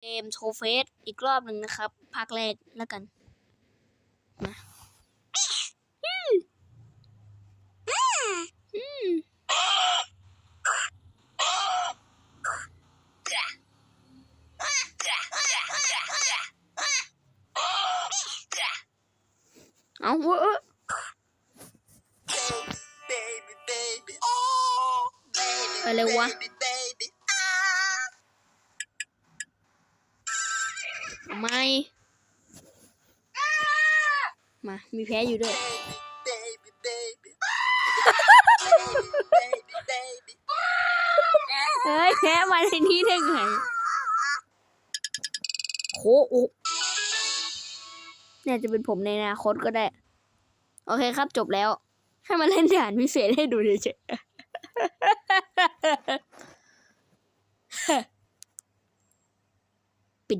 เกมโชว์เฟสอีกรอบหนึ่งนะครับ ภาคแรกแล้วกัน มาเอาเว้ย baby, baby. Oh, baby, อะไรวะ ไม่ มา มีแพ้อยู่ด้วย Baby, baby. baby, baby. เฮ้ยแพ้มาในนี้ได้ไงโคโอะเนี่ยจะเป็นผมในอนาคตก็ได้ โอเคครับจบแล้ว ให้มาเล่นด่านพิเศษให้ดูเฉยๆ ปิ